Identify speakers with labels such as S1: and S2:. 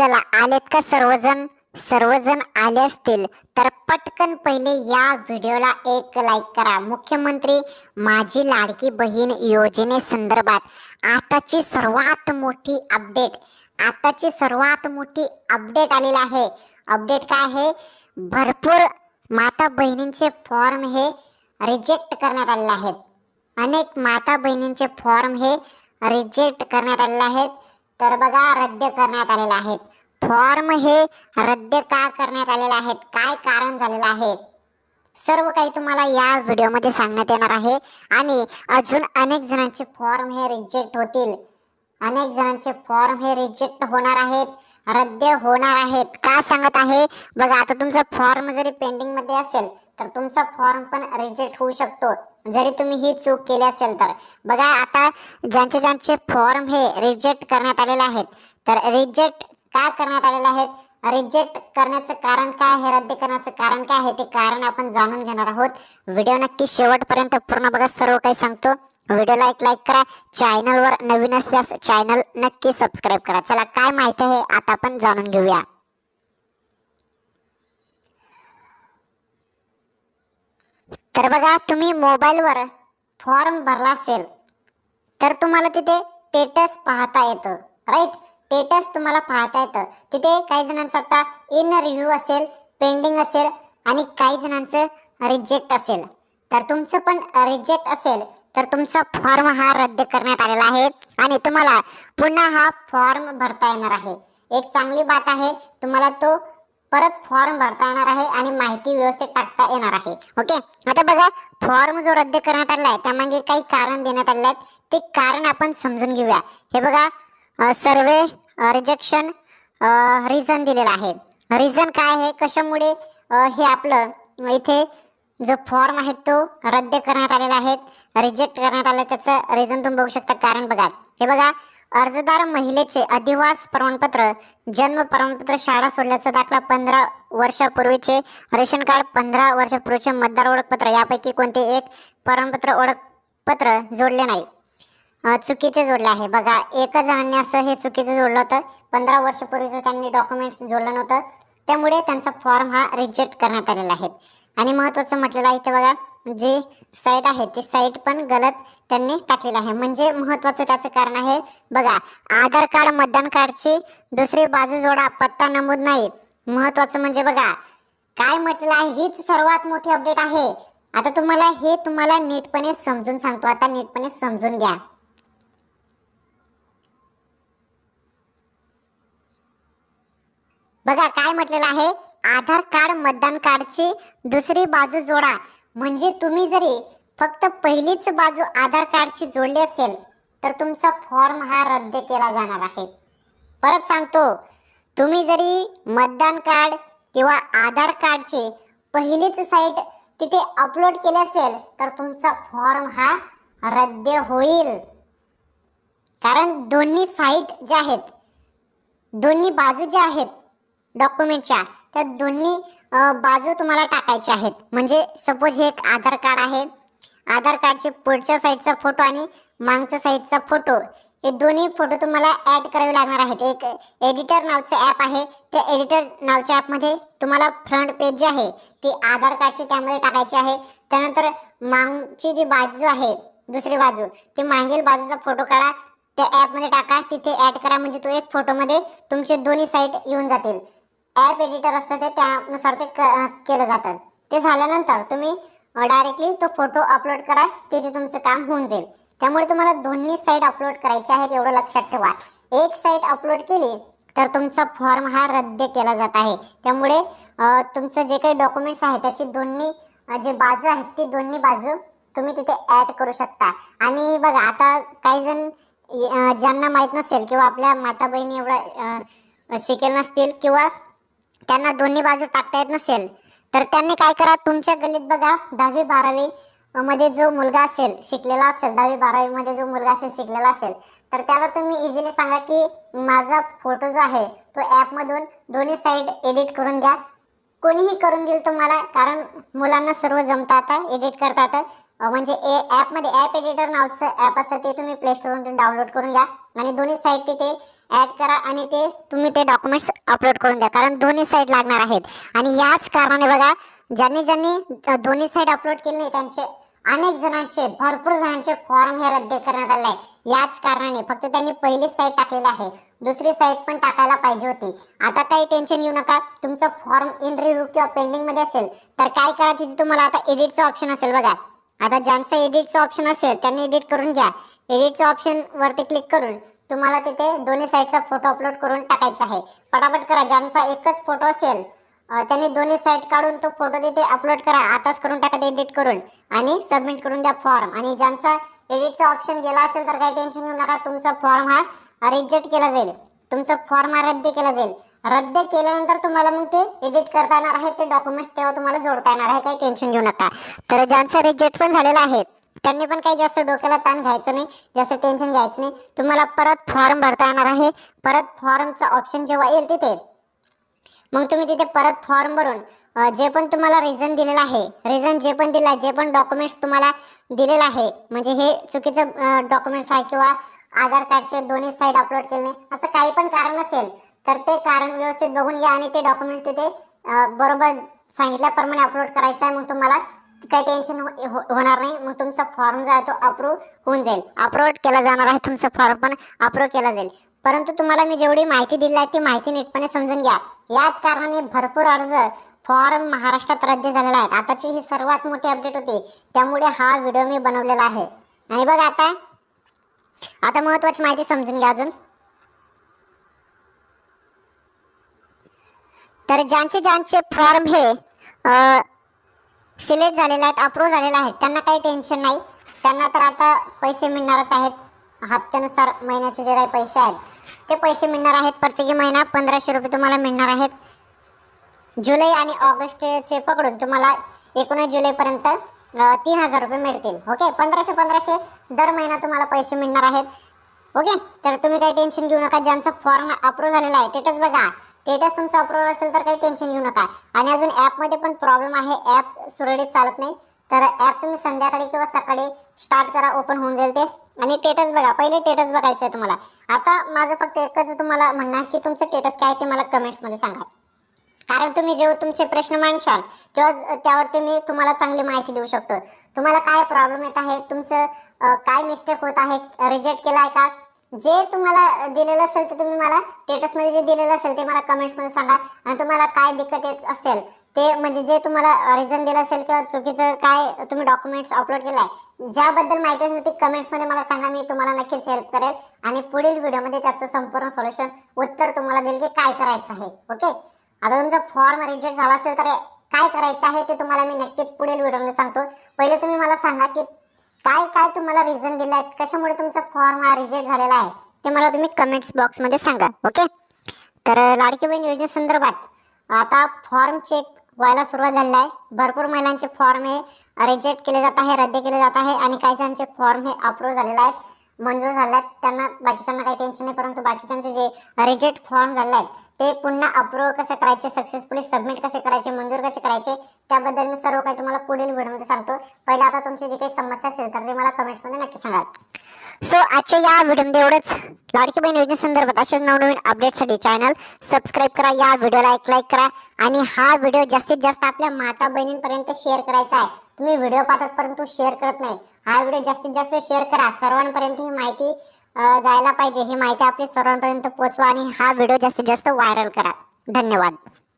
S1: चला आलेत का सर्वजण? सर्वजण आले असतील तर पटकन पहिले या व्हिडिओला एक लाईक करा. मुख्यमंत्री माझी लाडकी बहीण योजनेसंदर्भात आताची सर्वात मोठी अपडेट आताची सर्वात मोठी अपडेट आलेली आहे. अपडेट काय आहे? भरपूर माता बहिणींचे फॉर्म हे रिजेक्ट करण्यात आलेले आहेत. अनेक माता बहिणींचे फॉर्म हे रिजेक्ट करण्यात आलेले आहेत. तर बघा रद्द करण्यात आलेले आहेत. फॉर्म हे रद्द का करण्यात आलेले आहेत? काय कारण झालेलं आहे? सर्व काही तुम्हाला या व्हिडिओमध्ये सांगण्यात येणार आहे. आणि अजून अनेक जणांचे फॉर्म हे रिजेक्ट होतील. अनेक जणांचे फॉर्म हे रिजेक्ट होणार आहेत. रद्द होणार आहेत. का सांगत आहे? बघा आता तुमचा फॉर्म जरी पेंडिंगमध्ये असेल तर तुमचा फॉर्म पण रिजेक्ट होऊ शकतो. जरी तुम्ही ही चूक केली असेल तर. बघा आता ज्यांचे ज्यांचे फॉर्म हे रिजेक्ट करण्यात आलेले आहेत तर रिजेक्ट का करण्यात आलेले आहेत? रिजेक्ट करण्याचं कारण काय आहे? रद्द करण्याचं कारण काय आहे? ते कारण आपण जाणून घेणार आहोत. व्हिडिओ नक्की शेवटपर्यंत पूर्ण बघा. सर्व काही सांगतो. व्हिडिओला एक लाईक करा. चॅनलवर नवीन असल्यास चॅनल नक्की सबस्क्राईब करा. चला काय माहिती आहे आता आपण जाणून घेऊया. तर बघा तुम्ही मोबाईलवर फॉर्म भरला असेल तर तुम्हाला तिथे स्टेटस पाहता येतं. राईट स्टेटस तुम्हाला पाहता येतं. तिथे काही जणांचं आता इन रिव्ह्यू असेल पेंडिंग असेल आणि काही जणांचं रिजेक्ट असेल. तर तुमचं पण रिजेक्ट असेल तर तुमचा फॉर्म हा रद्द करण्यात आलेला आहे. आणि तुम्हाला पुन्हा हा फॉर्म भरता येणार आहे. एक चांगली बात आहे तुम्हाला तो परत फॉर्म भरता येणार आहे आणि माहिती व्यवस्थित टाकता येणार आहे. ओके आता बघा फॉर्म जो रद्द करण्यात आलेला आहे त्यामागे काही कारण देण्यात आलेलं आहे ते कारण आपण समजून घेऊया. हे बघा सर्वे रिजेक्शन रिझन दिलेलं आहे. रिझन काय आहे? कशामुळे? हे आपलं इथे जो फॉर्म आहे तो रद्द करण्यात आलेला आहे. रिजेक्ट करण्यात आलं त्याचं रिझन तुम्ही बघू शकता. कारण बघा हे बघा अर्जदार महिलेचे अधिवास प्रमाणपत्र जन्म प्रमाणपत्र शाळा सोडल्याचा दाखला पंधरा वर्षापूर्वीचे रेशन कार्ड पंधरा वर्षापूर्वीचे मतदार ओळखपत्र यापैकी कोणते एक प्रमाणपत्र ओळखपत्र जोडले नाही. चुकीचे जोडले आहे. बघा एकच जणांनी असं हे चुकीचं जोडलं होतं. पंधरा वर्षापूर्वीचं त्यांनी डॉक्युमेंट्स जोडलं नव्हतं. त्यामुळे त्यांचा फॉर्म हा रिजेक्ट करण्यात आलेला आहे. आणि महत्त्वाचं म्हटलेलं आहे ते बघा जे साईट आहे ती साईट पण गलत त्यांनी टाकलेलं आहे. म्हणजे महत्त्वाचं त्याचं कारण आहे बघा आधार कार्ड मतदान कार्डची दुसरी बाजू जोडा पत्ता नमूद नाही. महत्त्वाचं म्हणजे बघा काय म्हटलं आहे हीच सर्वात मोठी अपडेट आहे. आता तुम्हाला हे तुम्हाला नीटपणे समजून सांगतो. आता नीटपणे समजून घ्या. बघा काय म्हटलेलं आहे? आधार कार्ड मतदान कार्डची दुसरी बाजू जोडा. म्हणजे तुम्ही जरी फक्त पहिलीच बाजू आधार कार्डची जोडली असेल तर तुमचा फॉर्म हा रद्द केला जाणार आहे. परत सांगतो तुम्ही जरी मतदान कार्ड किंवा आधार कार्डची पहिलीच साईट तिथे अपलोड केली असेल तर तुमचा फॉर्म हा रद्द होईल. कारण दोन्ही साईट ज्या आहेत दोन्ही बाजू ज्या आहेत डॉक्युमेंटच्या त्या दोन्ही बाजू तुम्हाला टाकायच्या आहेत. म्हणजे सपोज हे एक आधार कार्ड आहे. आधार कार्डचे पुढच्या साईडचा फोटो आणि मागच्या साईडचा फोटो हे दोन्ही फोटो तुम्हाला ॲड करावे लागणार आहेत. एक एडिटर नावचं ॲप आहे. त्या एडिटर नावच्या ॲपमध्ये तुम्हाला फ्रंट पेज जे आहे ते आधार कार्डची त्यामध्ये टाकायची आहे. त्यानंतर मागची जी बाजू आहे दुसरी बाजू ती मागील बाजूचा फोटो काढा. त्या ॲपमध्ये टाका. तिथे ॲड करा. म्हणजे तो एक फोटोमध्ये तुमचे दोन्ही साईट येऊन जातील. ॲप एडिटर असतं ते त्यानुसार ते क केलं जातं. ते झाल्यानंतर तुम्ही डायरेक्टली तो फोटो अपलोड करा तिथे तुमचं काम होऊन जाईल. त्यामुळे तुम्हाला दोन्ही साईट अपलोड करायचे आहेत एवढं लक्षात ठेवा. एक साईट अपलोड केली तर तुमचा फॉर्म हा रद्द केला जात आहे. त्यामुळे तुमचं जे काही डॉक्युमेंट्स आहे त्याची दोन्ही जे बाजू आहेत ती दोन्ही बाजू तुम्ही तिथे ॲड करू शकता. आणि बघा आता काही जण ज्यांना माहीत नसेल किंवा आपल्या माता बहिणी एवढा शिकेल नसतील किंवा त्यांना दोन्ही बाजू टाकता येत नसेल तर त्यांनी काय करा तुमच्या गल्लीत बघा दहावी बारावी मध्ये जो मुलगा असेल शिकलेला असेल दहावी बारावी मध्ये जो मुलगा असेल शिकलेला असेल तर त्याला तुम्ही इझिली सांगा की माझा फोटो जो आहे तो ॲपमधून दोन्ही साईड एडिट करून द्या. कोणीही करून देईल तुम्हाला कारण मुलांना सर्व जमता आता एडिट करता येतं म्हणजे ए ॲपमध्ये ॲप एडिटर नावचं ॲप असतं ते तुम्ही प्ले स्टोरवरून डाउनलोड करून घ्या. आणि दोन्ही साईड तिथे ॲड करा आणि ते तुम्ही ते डॉक्युमेंट्स अपलोड करून द्या. कारण दोन्ही साईड लागणार आहेत. आणि याच कारणाने बघा ज्यांनी ज्यांनी दोन्ही साईड अपलोड केले नाही त्यांचे अनेक जणांचे भरपूर जणांचे फॉर्म हे रद्द करण्यात आले आहे. याच कारणाने फक्त त्यांनी पहिली साईट टाकलेलं आहे. दुसरी साईट पण टाकायला पाहिजे होती. आता काही टेन्शन घेऊ नका. तुमचं फॉर्म इन रिव्ह्यू किंवा पेंडिंगमध्ये असेल तर काय करा तिथे तुम्हाला आता एडिटचं ऑप्शन असेल बघा. आता ज्यांचं एडिटचं ऑप्शन असेल त्यांनी एडिट करून घ्या. एडिटचं ऑप्शन वरती क्लिक करून तुम्हाला तिथे दोन्ही साईडचा फोटो अपलोड करून टाकायचा आहे. पटापट करा ज्यांचा एकच फोटो असेल त्यांनी दोन्ही साईड काढून तो फोटो तिथे अपलोड करा. आताच करून टाका एडिट करून. आणि सबमिट करून द्या फॉर्म आणि ज्यांचा एडिटचा ऑप्शन गेला असेल तर काही टेन्शन घेऊ नका. तुमचा फॉर्म हा रिजेक्ट केला जाईल. तुमचा फॉर्म हा रद्द केला जाईल. रद्द केल्यानंतर तुम्हाला मग ते एडिट करता येणार आहे ते डॉक्युमेंट्स तेव्हा तुम्हाला जोडता येणार आहे काही टेन्शन घेऊ नका. तर ज्यांचा रिजेक्ट पण झालेला आहे त्यांनी पण काही जास्त डोक्याला ताण घ्यायचं नाही जास्त टेन्शन घ्यायचं नाही. तुम्हाला परत फॉर्म भरता येणार आहे परत फॉर्मचा ऑप्शन जेव्हा येईल तिथे मग तुम्ही तिथे परत फॉर्म भरून जे पण तुम्हाला रिझन दिलेलं आहे रिझन जे पण दिलं आहे जे पण डॉक्युमेंट्स तुम्हाला दिलेलं आहे म्हणजे हे चुकीचं डॉक्युमेंट्स आहे किंवा आधार कार्डचे दोन्ही साईड अपलोड केले असं काही पण कारण असेल तर ते कारण व्यवस्थित बघून घ्या आणि ते डॉक्युमेंट तिथे बरोबर सांगितल्याप्रमाणे अपलोड करायचं आहे. मग तुम्हाला काही टेन्शन हो, हो, होणार नाही. मग तुमचा फॉर्म जो आहे तो अप्रूव्ह होऊन जाईल. अपलोड केला जाणार आहे तुमचा फॉर्म पण अप्रूव्ह केला जाईल. परंतु तुम्हाला मी जेवढी माहिती दिली आहे ती माहिती नीटपणे समजून घ्या. याच कारणाने भरपूर अर्ज फॉर्म महाराष्ट्रात रद्द झालेला आहे आताची ही सर्वात मोठी अपडेट होती. त्यामुळे हा व्हिडिओ मी बनवलेला आहे. आणि बघा आता आता महत्वाची माहिती समजून घ्या अजून. तर ज्यांचे ज्यांचे फॉर्म हे सिलेक्ट झालेले आहेत अप्रूव्ह झालेले आहेत त्यांना काही टेन्शन नाही. त्यांना तर आता पैसे मिळणारच आहेत. हप्त्यानुसार महिन्याचे जे काही पैसे आहेत ते पैसे मिळणार आहेत. प्रत्येकी महिना पंधराशे रुपये तुम्हाला मिळणार आहेत. जुलै आणि ऑगस्टचे पकडून तुम्हाला एकोणीस जुलैपर्यंत तीन हजार रुपये मिळतील. ओके? पंधराशे पंधराशे दर महिना तुम्हाला पैसे मिळणार आहेत. ओके? तर तुम्ही काही टेन्शन घेऊ नका. ज्यांचा फॉर्म अप्रूव्ह झालेला आहे टेटस बघा. स्टेटस तुमचं अप्रूव्हल असेल तर काही टेन्शन घेऊ नका. आणि अजून ॲपमध्ये पण प्रॉब्लेम आहे. ॲप सुरळीत चालत नाही. तर ॲप तुम्ही संध्याकाळी किंवा सकाळी स्टार्ट करा ओपन होऊन जाईल ते. आणि टेटस बघा. पहिले टेटस बघायचं आहे तुम्हाला. आता माझं फक्त एकच तुम्हाला म्हणणं आहे की तुमचं टेटस काय आहे ते मला कमेंट्समध्ये सांगा. कारण तुम्ही जेव्हा तुमचे प्रश्न मांडशाल तेव्हा त्यावरती मी तुम्हाला चांगली माहिती देऊ शकतो. तुम्हाला काय प्रॉब्लेम येत आहे? तुमचं काय मिस्टेक होत आहे? रिजेक्ट केला आहे का? जे तुम्हाला दिलेलं असेल ते तुम्ही मला स्टेटसमध्ये जे दिलेलं असेल ते मला कमेंट्समध्ये सांगा. आणि तुम्हाला काय दिक्कत येत असेल ते म्हणजे जे तुम्हाला रिझन दिलं असेल किंवा चुकीचं काय तुम्ही डॉक्युमेंट्स अपलोड केलं आहे ज्याबद्दल माहिती असेल ती कमेंट्समध्ये मला सांगा मी तुम्हाला नक्कीच हेल्प करेल. आणि पुढील व्हिडिओमध्ये त्याचं संपूर्ण सोल्युशन उत्तर तुम्हाला देईल की काय करायचं आहे. ओके आता तुमचा फॉर्म रिजेक्ट झाला असेल तर काय करायचं आहे ते तुम्हाला मी नक्कीच पुढील व्हिडिओमध्ये सांगतो. पहिले तुम्ही मला सांगा की काय काय तुम्हाला रिझन दिलं आहे कशामुळे तुमचा फॉर्म हा रिजेक्ट झालेला आहे? ते मला तुम्ही कमेंट्स बॉक्समध्ये सांगा ओके तर लाडकी बहीण योजनेसंदर्भात आता फॉर्म चेक व्हायला सुरुवात झालेला आहे. भरपूर महिलांचे फॉर्म हे रिजेक्ट केले जात आहे रद्द केले जात आहे आणि काही जणांचे फॉर्म हे अप्रूव्ह झालेले आहेत. मंजूर झाल्यात. त्यांना बाकीच्यांना काही टेन्शन नाही परंतु बाकीच्यांचे जे रिजेक्ट फॉर्म झाले आहेत ते पुन्हा अप्रूव्ह कसे करायचे सक्सेसफुली सबमिट कसे करायचे मंजूर कसे करायचे त्याबद्दल मी सर्व काही तुम्हाला पुढील व्हिडिओमध्ये सांगतो. पहिले आता तुमची जी काही समस्या असेल तर ते मला कमेंट्समध्ये नक्की सांगा. सो आजच्या या व्हिडिओमध्ये एवढंच. लाडकी बहीण योजनेसंदर्भात अशाच नवनवीन अपडेटसाठी चॅनल सबस्क्राईब करा या व्हिडिओला एक लाईक करा आणि हा व्हिडिओ जास्तीत जास्त आपल्या माता बहिणींपर्यंत शेअर करायचा आहे. तुम्ही व्हिडिओ पाहतात परंतु शेअर करत नाही. हा व्हिडिओ जास्तीत जास्त शेअर करा. सर्वांपर्यंत ही माहिती जायला पाहिजे. ही माहिती आपली सर्वांपर्यंत पोहोचवा आणि हा व्हिडिओ जास्तीत जास्त व्हायरल करा. धन्यवाद.